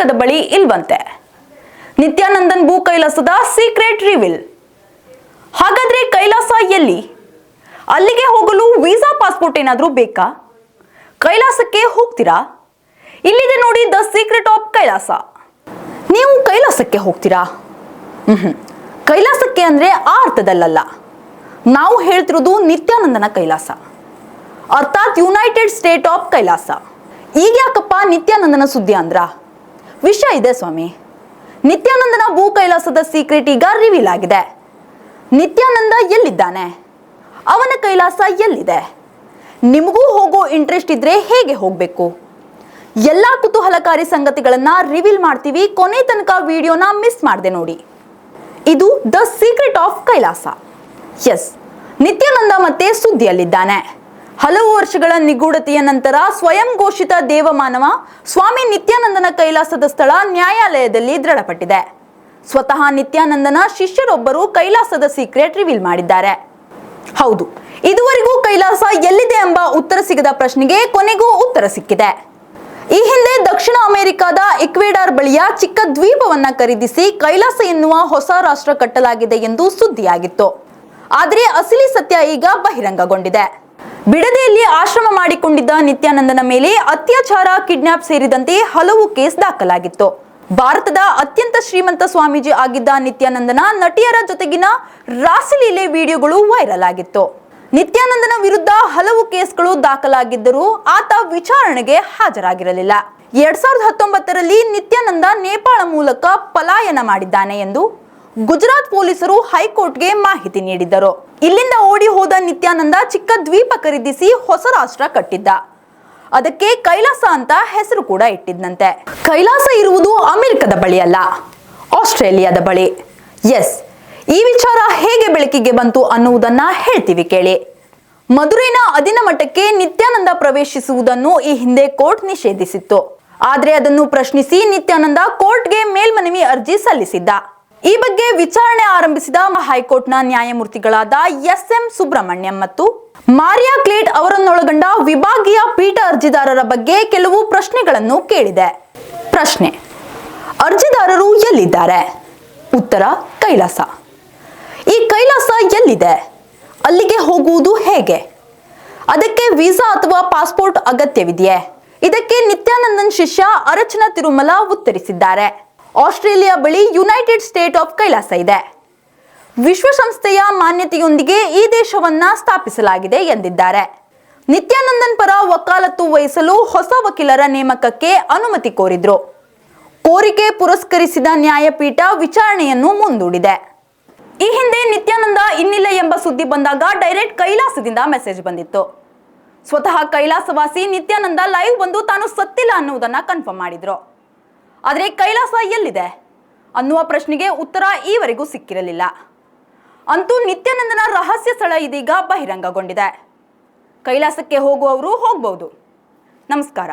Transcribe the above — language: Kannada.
ಅಮೆರಿಕದ ಬಳಿ ಇಲ್ವಂತೆ. ನಿತ್ಯಾನಂದನ್ ಭೂ ಕೈಲಾಸದ ಸೀಕ್ರೆಟ್ ರಿವಿಲ್ ಹಾಗಾದ್ರೆ ಕೈಲಾಸ ಎಲ್ಲಿ? ಅಲ್ಲಿಗೆ ಹೋಗಲು ವೀಸಾ ಪಾಸ್ಪೋರ್ಟ್ ಏನಾದರೂ ಬೇಕಾ? ಕೈಲಾಸಕ್ಕೆ ಹೋಗ್ತೀರಾ? ಇಲ್ಲಿದೆ ನೋಡಿ ದ ಸೀಕ್ರೆಟ್ ಆಫ್ ಕೈಲಾಸ. ನೀವು ಕೈಲಾಸಕ್ಕೆ ಹೋಗ್ತೀರಾ? ಹ್ಮ್ ಕೈಲಾಸಕ್ಕೆ ಅಂದ್ರೆ ಆ ಅರ್ಥದಲ್ಲಲ್ಲ. ನಾವು ಹೇಳ್ತಿರೋದು ನಿತ್ಯಾನಂದನ ಕೈಲಾಸ. ಅರ್ಥಾತ್ ಯುನೈಟೆಡ್ ಸ್ಟೇಟ್ ಆಫ್ ಕೈಲಾಸ. ಈಗ ಯಾಕಪ್ಪ ನಿತ್ಯಾನಂದನ ಸುದ್ದಿ ಅಂದ್ರ? ವಿಷಯ ಇದೆ ಸ್ವಾಮಿ. ನಿತ್ಯಾನಂದನ ಭೂ ಕೈಲಾಸದ ಸೀಕ್ರೆಟ್ ಈಗ ರಿವೀಲ್ ಆಗಿದೆ. ನಿತ್ಯಾನಂದ ಎಲ್ಲಿದ್ದಾನೆ? ಅವನ ಕೈಲಾಸ ಎಲ್ಲಿದೆ? ನಿಮಗೂ ಹೋಗೋ ಇಂಟ್ರೆಸ್ಟ್ ಇದ್ರೆ ಹೇಗೆ ಹೋಗಬೇಕು? ಎಲ್ಲ ಕುತೂಹಲಕಾರಿ ಸಂಗತಿಗಳನ್ನ ರಿವೀಲ್ ಮಾಡ್ತೀವಿ, ಕೊನೆ ತನಕ ವಿಡಿಯೋನ ಮಿಸ್ ಮಾಡಿದೆ ನೋಡಿ. ಇದು the secret of Kailasa. S Nithyananda ಮತ್ತೆ ಸುದ್ದಿಯಲ್ಲಿದ್ದಾನೆ. ಹಲವು ವರ್ಷಗಳ ನಿಗೂಢತೆಯ ನಂತರ ಸ್ವಯಂ ಘೋಷಿತ ದೇವಮಾನವ ಸ್ವಾಮಿ ನಿತ್ಯಾನಂದನ ಕೈಲಾಸದ ಸ್ಥಳ ನ್ಯಾಯಾಲಯದಲ್ಲಿ ದೃಢಪಟ್ಟಿದೆ. ಸ್ವತಃ ನಿತ್ಯಾನಂದನ ಶಿಷ್ಯರೊಬ್ಬರು ಕೈಲಾಸದ ಸೀಕ್ರೆಟ್ ರಿವೀಲ್ ಮಾಡಿದ್ದಾರೆ. ಹೌದು, ಇದುವರೆಗೂ ಕೈಲಾಸ ಎಲ್ಲಿದೆ ಎಂಬ ಉತ್ತರ ಸಿಗದ ಪ್ರಶ್ನೆಗೆ ಕೊನೆಗೂ ಉತ್ತರ ಸಿಕ್ಕಿದೆ. ಈ ಹಿಂದೆ ದಕ್ಷಿಣ ಅಮೆರಿಕದ ಇಕ್ವೇಡಾರ್ ಬಳಿಯ ಚಿಕ್ಕ ದ್ವೀಪವನ್ನ ಖರೀದಿಸಿ ಕೈಲಾಸ ಎನ್ನುವ ಹೊಸ ರಾಷ್ಟ್ರ ಕಟ್ಟಲಾಗಿದೆ ಎಂದು ಸುದ್ದಿಯಾಗಿತ್ತು. ಆದರೆ ಅಸಲಿ ಸತ್ಯ ಈಗ ಬಹಿರಂಗಗೊಂಡಿದೆ. ಬಿಡದೆಯಲ್ಲಿ ಆಶ್ರಮ ಮಾಡಿಕೊಂಡಿದ್ದ ನಿತ್ಯಾನಂದನ ಮೇಲೆ ಅತ್ಯಾಚಾರ, ಕಿಡ್ನಾಪ್ ಸೇರಿದಂತೆ ಹಲವು ಕೇಸ್ ದಾಖಲಾಗಿತ್ತು. ಭಾರತದ ಅತ್ಯಂತ ಶ್ರೀಮಂತ ಸ್ವಾಮೀಜಿ ಆಗಿದ್ದ ನಿತ್ಯಾನಂದನ ನಟಿಯರ ಜೊತೆಗಿನ ರಾಸಲೀಲೆ ವಿಡಿಯೋಗಳು ವೈರಲ್ ಆಗಿತ್ತು. ನಿತ್ಯಾನಂದನ ವಿರುದ್ಧ ಹಲವು ಕೇಸ್ಗಳು ದಾಖಲಾಗಿದ್ದರೂ ಆತ ವಿಚಾರಣೆಗೆ ಹಾಜರಾಗಿರಲಿಲ್ಲ. ಎರಡ್ ಸಾವಿರದ ಹತ್ತೊಂಬತ್ತರಲ್ಲಿ ನಿತ್ಯಾನಂದ ನೇಪಾಳ ಮೂಲಕ ಪಲಾಯನ ಮಾಡಿದ್ದಾನೆ ಎಂದು ಗುಜರಾತ್ ಪೊಲೀಸರು ಹೈಕೋರ್ಟ್ಗೆ ಮಾಹಿತಿ ನೀಡಿದ್ದರು. ಇಲ್ಲಿಂದ ಓಡಿ ಹೋದ ನಿತ್ಯಾನಂದ ಚಿಕ್ಕ ದ್ವೀಪ ಖರೀದಿಸಿ ಹೊಸ ರಾಷ್ಟ್ರ ಕಟ್ಟಿದ್ದ. ಅದಕ್ಕೆ ಕೈಲಾಸ ಅಂತ ಹೆಸರು ಕೂಡ ಇಟ್ಟಿದ್ದಂತೆ ಕೈಲಾಸ ಇರುವುದು ಅಮೆರಿಕದ ಬಳಿ ಅಲ್ಲ, ಆಸ್ಟ್ರೇಲಿಯಾದ ಬಳಿ. ಎಸ್, ಈ ವಿಚಾರ ಹೇಗೆ ಬೆಳಕಿಗೆ ಬಂತು ಅನ್ನುವುದನ್ನ ಹೇಳ್ತೀವಿ ಕೇಳಿ. ಮಧುರೈನ ಅದಿನ ಮಠಕ್ಕೆ ನಿತ್ಯಾನಂದ ಪ್ರವೇಶಿಸುವುದನ್ನು ಈ ಹಿಂದೆ ಕೋರ್ಟ್ ನಿಷೇಧಿಸಿತ್ತು. ಆದರೆ ಅದನ್ನು ಪ್ರಶ್ನಿಸಿ ನಿತ್ಯಾನಂದ ಕೋರ್ಟ್ಗೆ ಮೇಲ್ಮನವಿ ಅರ್ಜಿ ಸಲ್ಲಿಸಿದ್ದ. ಈ ಬಗ್ಗೆ ವಿಚಾರಣೆ ಆರಂಭಿಸಿದ ಹೈಕೋರ್ಟ್ನ ನ್ಯಾಯಮೂರ್ತಿಗಳಾದ ಎಸ್ ಎಂ ಸುಬ್ರಹ್ಮಣ್ಯಂ ಮತ್ತು ಮಾರಿಯಾ ಕ್ಲೇಟ್ ಅವರನ್ನೊಳಗೊಂಡ ವಿಭಾಗೀಯ ಪೀಠ ಅರ್ಜಿದಾರರ ಬಗ್ಗೆ ಕೆಲವು ಪ್ರಶ್ನೆಗಳನ್ನು ಕೇಳಿದೆ. ಪ್ರಶ್ನೆ, ಅರ್ಜಿದಾರರು ಎಲ್ಲಿದ್ದಾರೆ? ಉತ್ತರ, ಕೈಲಾಸ. ಈ ಕೈಲಾಸ ಎಲ್ಲಿದೆ? ಅಲ್ಲಿಗೆ ಹೋಗುವುದು ಹೇಗೆ? ಅದಕ್ಕೆ ವೀಸಾ ಅಥವಾ ಪಾಸ್ಪೋರ್ಟ್ ಅಗತ್ಯವಿದೆಯೇ? ಇದಕ್ಕೆ ನಿತ್ಯಾನಂದನ್ ಶಿಷ್ಯ ಅರಚನಾ ತಿರುಮಲ ಉತ್ತರಿಸಿದ್ದಾರೆ. ಆಸ್ಟ್ರೇಲಿಯಾ ಬಳಿ ಯುನೈಟೆಡ್ ಸ್ಟೇಟ್ ಆಫ್ ಕೈಲಾಸ ಇದೆ. ವಿಶ್ವಸಂಸ್ಥೆಯ ಮಾನ್ಯತೆಯೊಂದಿಗೆ ಈ ದೇಶವನ್ನ ಸ್ಥಾಪಿಸಲಾಗಿದೆ ಎಂದಿದ್ದಾರೆ. ನಿತ್ಯಾನಂದನ್ ಪರ ವಕಾಲತ್ತು ವಹಿಸಲು ಹೊಸ ವಕೀಲರ ನೇಮಕಕ್ಕೆ ಅನುಮತಿ ಕೋರಿದ್ರು. ಕೋರಿಕೆ ಪುರಸ್ಕರಿಸಿದ ನ್ಯಾಯಪೀಠ ವಿಚಾರಣೆಯನ್ನು ಮುಂದೂಡಿದೆ. ಈ ಹಿಂದೆ ನಿತ್ಯಾನಂದ ಇನ್ನಿಲ್ಲ ಎಂಬ ಸುದ್ದಿ ಬಂದಾಗ ಡೈರೆಕ್ಟ್ ಕೈಲಾಸದಿಂದ ಮೆಸೇಜ್ ಬಂದಿತ್ತು. ಸ್ವತಃ ಕೈಲಾಸವಾಸಿ ನಿತ್ಯಾನಂದ ಲೈವ್ ಬಂದು ತಾನು ಸತ್ತಿಲ್ಲ ಅನ್ನುವುದನ್ನ ಕನ್ಫರ್ಮ್ ಮಾಡಿದ್ರು. ಆದರೆ ಕೈಲಾಸ ಎಲ್ಲಿದೆ? ಅನ್ನುವ ಪ್ರಶ್ನೆಗೆ ಉತ್ತರ ಈವರೆಗೂ ಸಿಕ್ಕಿರಲಿಲ್ಲ. ಅಂತೂ ನಿತ್ಯಾನಂದನ ರಹಸ್ಯ ಸ್ಥಳ ಇದೀಗ ಬಹಿರಂಗಗೊಂಡಿದೆ. ಕೈಲಾಸಕ್ಕೆ ಹೋಗುವವರು ಹೋಗ್ಬೋದು. ನಮಸ್ಕಾರ.